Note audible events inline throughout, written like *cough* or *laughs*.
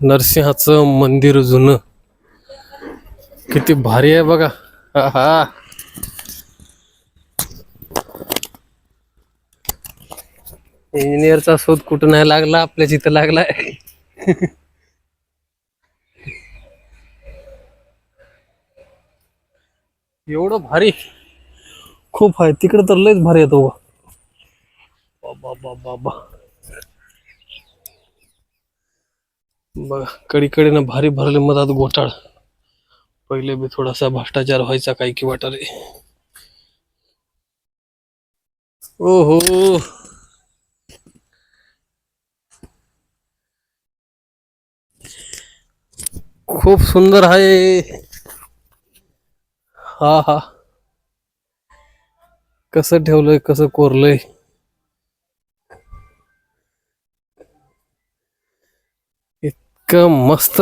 नरसिंहाचं मंदिर जुनं. किती भारी आहे बघा. हा इंजिनियरचा शोध कुठं नाही लागला आपल्या जिथं लागलाय. एवढं भारी. खूप आहे. तिकडे तर लयच भारी येतो बाबा बाबा बघा कडीकडे भारी भरले मधात घोटाळ. पहिले बी थोडासा भ्रष्टाचार व्हायचा काही की वाटाले. ओहो. खूप सुंदर आहे. हा हा. कसं ठेवलंय कसं कोरलंय? इतकं मस्त.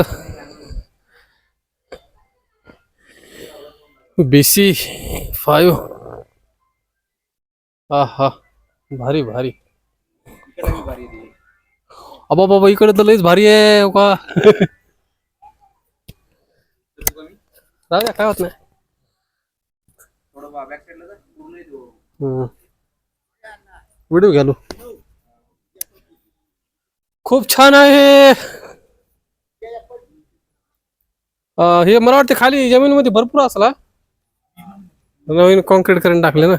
बीसी फाईव्ह हा हा भारी भारी. अबा बाबा इकडे तर लईच भारी आहे हो का? राजा काय होत नाही. व्हिडिओ घ्यालो खूप छान आहे. हे मला वाटते खाली जमीनमध्ये भरपूर असला नवीन कॉन्क्रीट करून टाकले ना?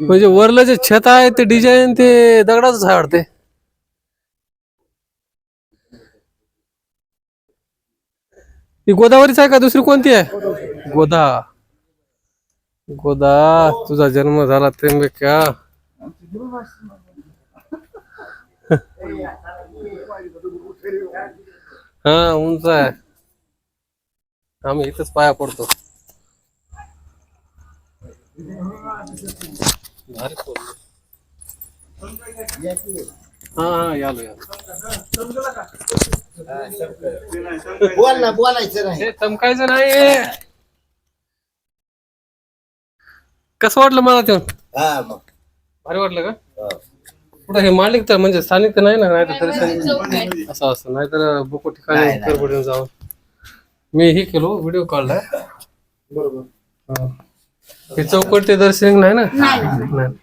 म्हणजे वरलं जे छत आहे ते डिझाईन ते दगडाच आहे वाटते ही गोदावरीच आहे का दुसरी कोणती आहे? गोदा. गोदा तुझा जन्म झाला त्र्यंबक्या हा उंच आहे. आम्ही इथंच पाया पडतो. भारी हा हा यालो यालो. बोल ना बोलायचं नाही. चमकायचं नाही. कसं वाटलं मला ते? हा मग. भारी वाटलं का? हा. कुठं हे मालिक तर म्हणजे स्थानिक तर नाही ना नाही तर तरी चौक सांगितलं. आहे. असं असं नाहीतर बुको ठिकाणी. करबडून जाऊन मी हे केलो व्हिडिओ काढलाय बरोबर. हा. हे चौकट ते दर्शन नाही ना? नाही.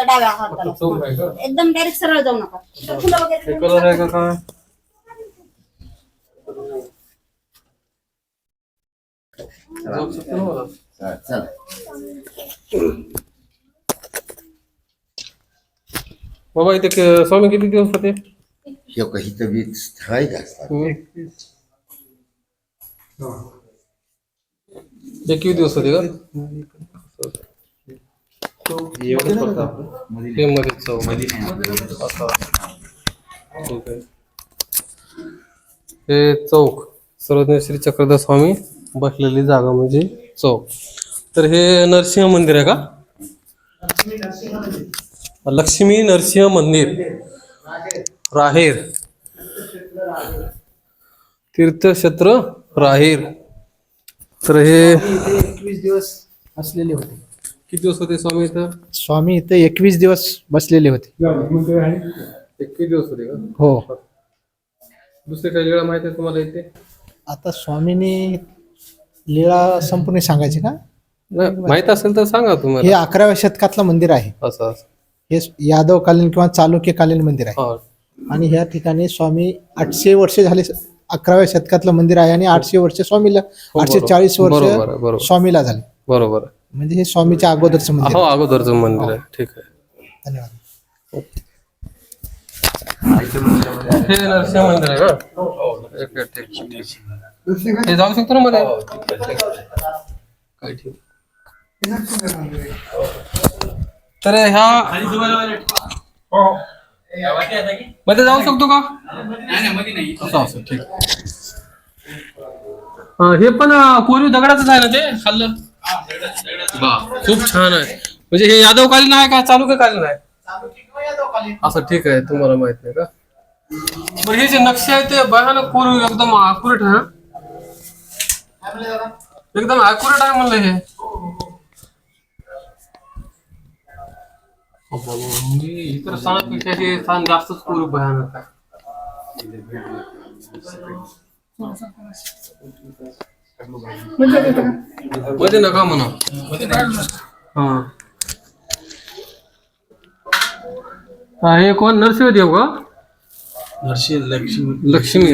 तर चौकच आहे खाली तिथं डाव्या हाताला चौक आहे का एकदम डायरेक्ट सरळ जाऊ नका तिथं फुलं हे वगैरे कलर आहे का काय जाऊ शकतो ना मला? हा, चल बाबा इथे क- स्वामी किती दिवस होते हे काही तर वीज आहे जास्त एकवीस दिवस होते का हे मध्ये चौक. असं. ठीक आहे हे. चौक. सर्वज्ञ श्री चक्रधर स्वामी बसलेली जागा म्हणजे चौक. तर हे नरसिंह मंदिर आहे का? लक्ष्मी नरसिंह मंदिर. राहेर. तीर्थक्षेत्र राहेर. तर हे एकवीस दिवस बसलेले होते. किती दिवस होते स्वामी इथं? स्वामी इथे एकवीस दिवस बसलेले होते. एकवीस दिवस होते का? हो. दुसरे काही माहिती आहे तुम्हाला इथे? आता स्वामींनी लीळा संपूर्ण सांगायची का? नाही, माहीत असेल तर सांगा हे तुम्हाला अकराव्या शतकातलं मंदिर आहे. असं असं. हे यादवकालीन किंवा चालुक्यकालीन मंदिर आहे. हा. आणि ह्या ठिकाणी स्वामी आठशे वर्ष झाले अकराव्या शतकातलं मंदिर आहे आणि आठशे वर्ष स्वामीला हो, आठशे बरोबर. चाळीस बरोबर आहे, बरोबर. वर्ष स्वामीला झाले. बरोबर. आहे. म्हणजे हे स्वामीच्या अगोदरचं मंदिर. हो. अगोदरचं मंदिर आहे. ठीक आहे. धन्यवाद. हे नरसिंह मंदिर आहे का? ठीक आहे, ठीक आहे, ठीक आहे. हे जाऊ शकतो ना मध्ये? काय ठीक तर ह्या मध्ये जाऊ शकतो का? असं असं ठीक. हा, हे पण अं, कोरीव दगडाच आहे ना ते खाल्लं. वा खूप छान आहे म्हणजे हे यादवकालीन आहे का चालुक्यकालीन आहे असं ठीक आहे तुम्हाला माहित नाही का। हे जे नक्षे आहे ते भयानक कोरीव एकदम अॅक्युरेट ना एकदम अॅक्युरेट आहे म्हणलं हे। इतर स्थानापेक्षा हे स्थान जास्तच पूर्व भयानक आहे मध्ये नका म्हणा. हा. हा कोण? नरसिंहदेव का? नरशी लक्ष्मी. लक्ष्मी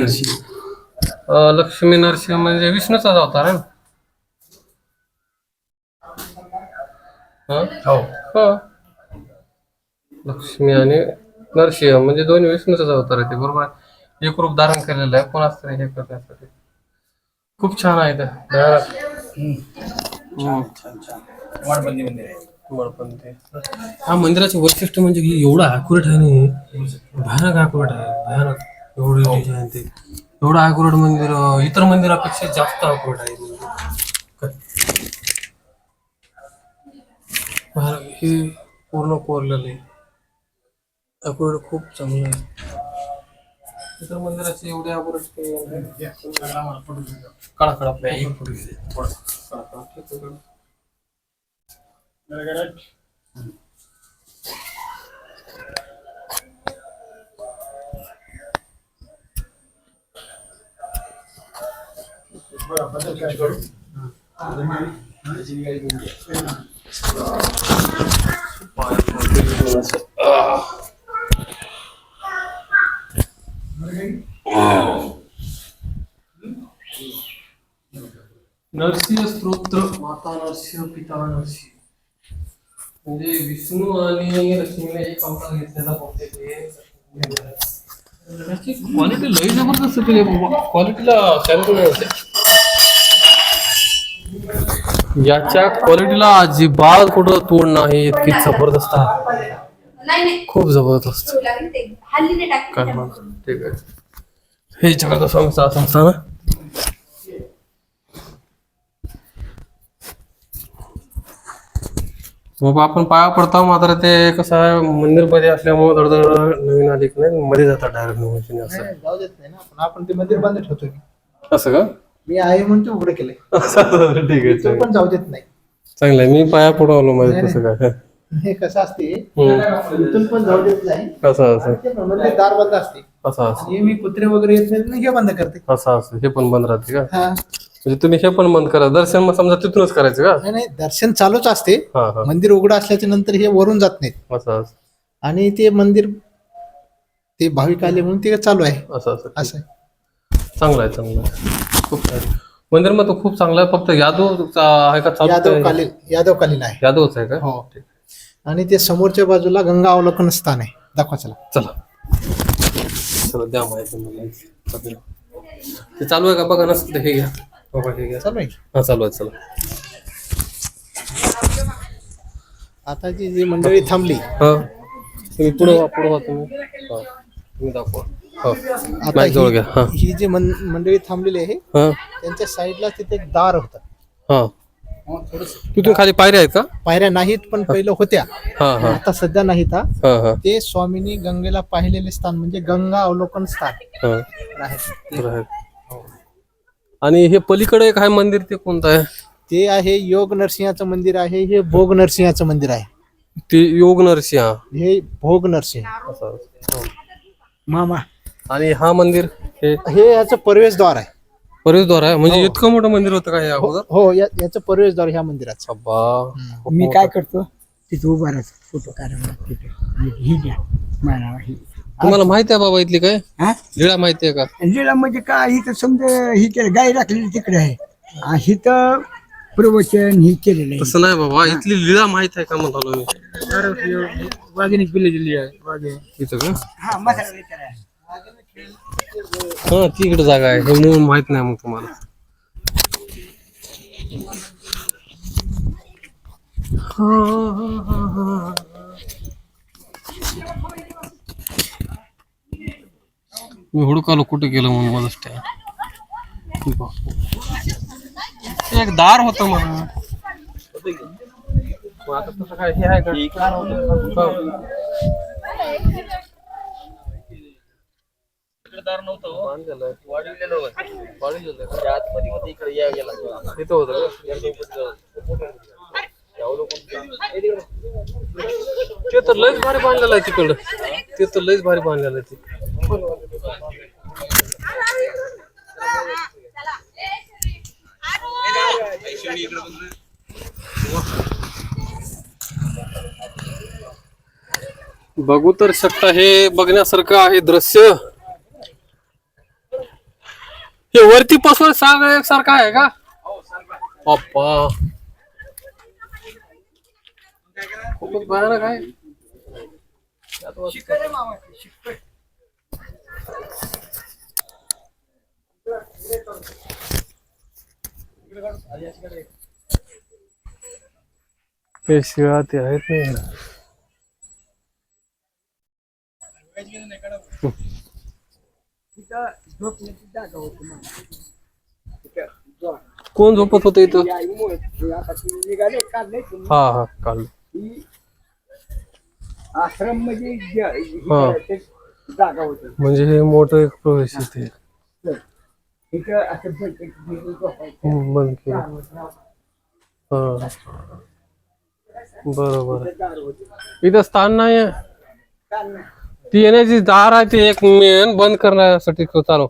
अं, लक्ष्मी नरसिंह म्हणजे विष्णूचा अवतार आहे ना? हा? हो. हा. लक्ष्मी आणि नरसिंह म्हणजे दोन्ही विष्णूचाच अवतार आहे ते बरोबर? आहे. एक रूप धारण केलेलं आहे. कोणाच तरी हे करण्यासाठी? खूप छान आहे मंदिर पण ते हा मंदिराचे वैशिष्ट्य म्हणजे की एवढं अॅक्युरेट आहे नाही भयानक अॅक्युरेट आहे. भयानक. एवढं डिझाईन ते एवढं अॅक्युरेट मंदिर अं, इतर मंदिरापेक्षा जास्त अॅक्युरेट आहे. मंदिर. भयानक. हे पूर्ण कोरलेलं आहे. अॅक्युरेट खूप चांगलं आहे. इतर मंदिराचे एवढे अॅक्युरेट काळा काळा आपल्या एक फुट घे. थोडा काळा काळा. ठीक आहे, काळा. नरसिंह स्तोत्र माता नरसिंह पिता नरसिंह. म्हणजे विष्णू आणि लक्ष्मीने एक अवतार घेतलेला बहुतेक हे त्याची क्वालिटी लई जबरदस्त केली बाबा. क्वालिटीला सॅल्यूट मिळते याच्या क्वालिटीला अजिबात कुठं तोड नाही इतकी जबरदस्त आहे. नाही नाही. खूप जबरदस्त. ते काय ठीक आहे. हे जगत स्वामीचा संस्थान आहे. मग आपण पाया पडतो मात्र ते कसं आहे मंदिरमध्ये असल्यामुळे धडधड नवीन आली की नाही मध्ये जातात डायरेक्ट असं. नाही, जाऊ देत नाही ना आपण. आपण ते मंदिर बंद ठेवतो असं का? मी आहे म्हणतो उघडं केलंय. *laughs* ठीक आहे तो पण जाऊ देत नाही. चांगलं आहे मी पाया पडवलो मध्ये तसं काय. हे कसं असते हम्म. इथून पण जाऊ देत नाही. कसं असं. ते मंदिर दार बंद असते. असं असं. आणि हे मी कुत्रे वगैरे येत नाही ना, हे बंद करते. असं असं. हे पण बंद राहते का? हा. म्हणजे तुम्ही हे पण बंद करा. दर्शन मग समजा तिथूनच करायचं का? नाही नाही दर्शन चालूच असते. हा हा. मंदिर उघडं असल्याच्या नंतर हे वरून जात नाहीत. असं असं. आणि ते मंदिर ते भाविक आले म्हणून ते चालू आहे. असं असं. असं आहे. चांगलं आहे चांगलं आहे. खूप छान मंदिर मग तो खूप चांगला आहे. फक्त यादव आहे का चालू यादव कालीन यादव कालीन आहे. यादवच आहे का? हो. आणि ते समोरच्या बाजूला गंगा अवलोकन स्थान आहे. दाखवा चला. चला. चला द्या माहिती मला. ते चालू आहे का? बघा नसतं हे घ्या. चालू आहे? हा चालू आहे चला आता जी जी मंडळी थांबली हा. तुम्ही पुढं पुढं व्हा तुम्ही. हा. तुम्ही दाखवा. हो. आता माईक जवळ घ्या. हा. ही ही जी मन- मंडळी थांबलेली आहे हा. त्यांच्या साईडला तिथे एक दार होतं. हा. तिथून खाली पायऱ्या आहेत का? पायऱ्या नाहीत पण पहिलं होत्या. हा हा. आता सध्या नाहीत हा. हा हा. ते स्वामींनी गंगेला पाहिलेले स्थान म्हणजे गंगा अवलोकन स्थान हा. आहे. बरं आहे. आणि हे पलीकडे एक आहे मंदिर ते कोणतं आहे? ते आहे योग नरसिंहाचं मंदिर आहे हे भोग नरसिंहाचं मंदिर आहे. ते योग नरसिंहा. हे भोग नरसिंह. असं हो. मामा. आणि हा मंदिर हे हे याचं प्रवेशद्वार आहे. प्रवेशद्वार आहे? म्हणजे इतकं मोठं मंदिर होतं का हे अगोदर? हो या- याचं प्रवेशद्वार ह्या मंदिराचं. अब्बा मी काय करतो तिथे उभा राहतो फोटो काढायला तिथे ही घ्या मला ही. तुम्हाला माहिती आहे बाबा इथली काय? हा? लीळा माहिती आहे का? लीला म्हणजे काय ही तर समजा ही केलं गाय राखलेली तिकडे आहे. आणि ही तर प्रवचन ही केलेलं आहे. तसं नाही बाबा इथली लीळा माहीत आहे का म्हणालो मी वाघिणी पिल्ले दिली आहे वाघे इथं का? हा मसाला लेकर आहे. हा ती इकडे जागा आहे. हे म्हणून माहीत नाही मग तुम्हाला. मी हुडकालो कुठे गेलो म्हणून माझं स्टँड एक दार होत म्हणा मग आता तसं काय हे आहे का हो. बांधलेलं आहे वाढलेलं आहे आतमध्ये मध्ये इकडे या गेला तिथं होतं ते तर लयच भारी बांधलेलं आहे तिकडं. ते तर लयच भारी बांधलेलं आहे ते. बघू तर शकता हे बघण्यासारखं आहे दृश्य. हे वरती पासून सगळं एकसारखं आहे का? बाप्पा खूपच भयानक आहे. हे ते नाही. कोण झोपत होतं इथं या आईमुळे ते आता ती निघाले काढले तुम्ही हा हा काल ही आश्रम म्हणजे ज- हा. इथं ते जागा होती म्हणजे हे मोठं एक प्रवेश इथे तिथं असं बैठक घेऊन झोपायचं. हम्म, बंद केलं दार होतं. हा बरोबर दार होतं. इथं स्थान नाही आहे काय नाही. ती येण्याची दार आहे ती एक मेन बंद करण्यासाठी चालू.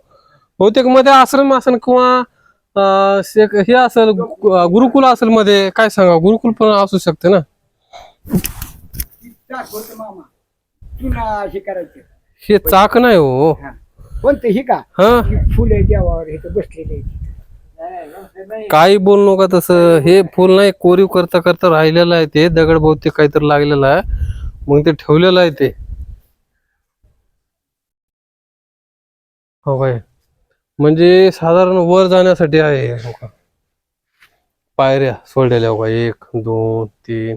बहुतेकमध्ये आश्रम असेल किंवा हे असेल गुरुकुल असेल मध्ये काय सांगा? गुरुकुल पण असू शकते ना? हे चाक नाही हो. कोणतं हे का? हा? फुले देवावर हे बसलेले. काही बोल नका तसं. हे फुल नाही कोरीव करता करता राहिलेलं आहे ते. दगड बहुतेक काहीतरी लागलेलं आहे. मग ते ठेवलेलं आहे ते. हो काय म्हणजे साधारण वर जाण्यासाठी आहे. हे पायऱ्या सोडलेल्या हो का एक दोन तीन.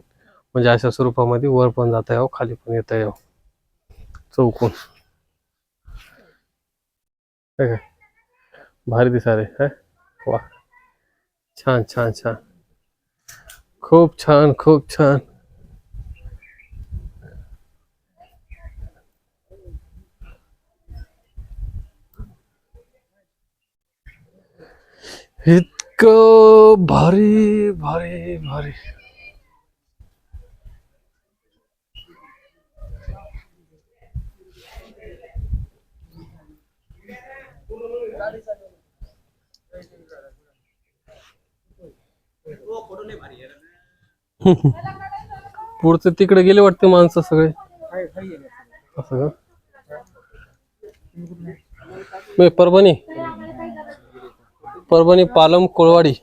म्हणजे अशा स्वरूपामध्ये वर पण जाता यावं हो, खाली पण येता यावं हो. चौकून. काय? भारी दिसाले है? वा. छान छान छान. खूप छान खूप छान. इतकं भारी भारी भारी. पुढचं तिकडे गेले वाटते माणसं सगळे. असं का? परभणी. परभणी पालम कोळवाडी.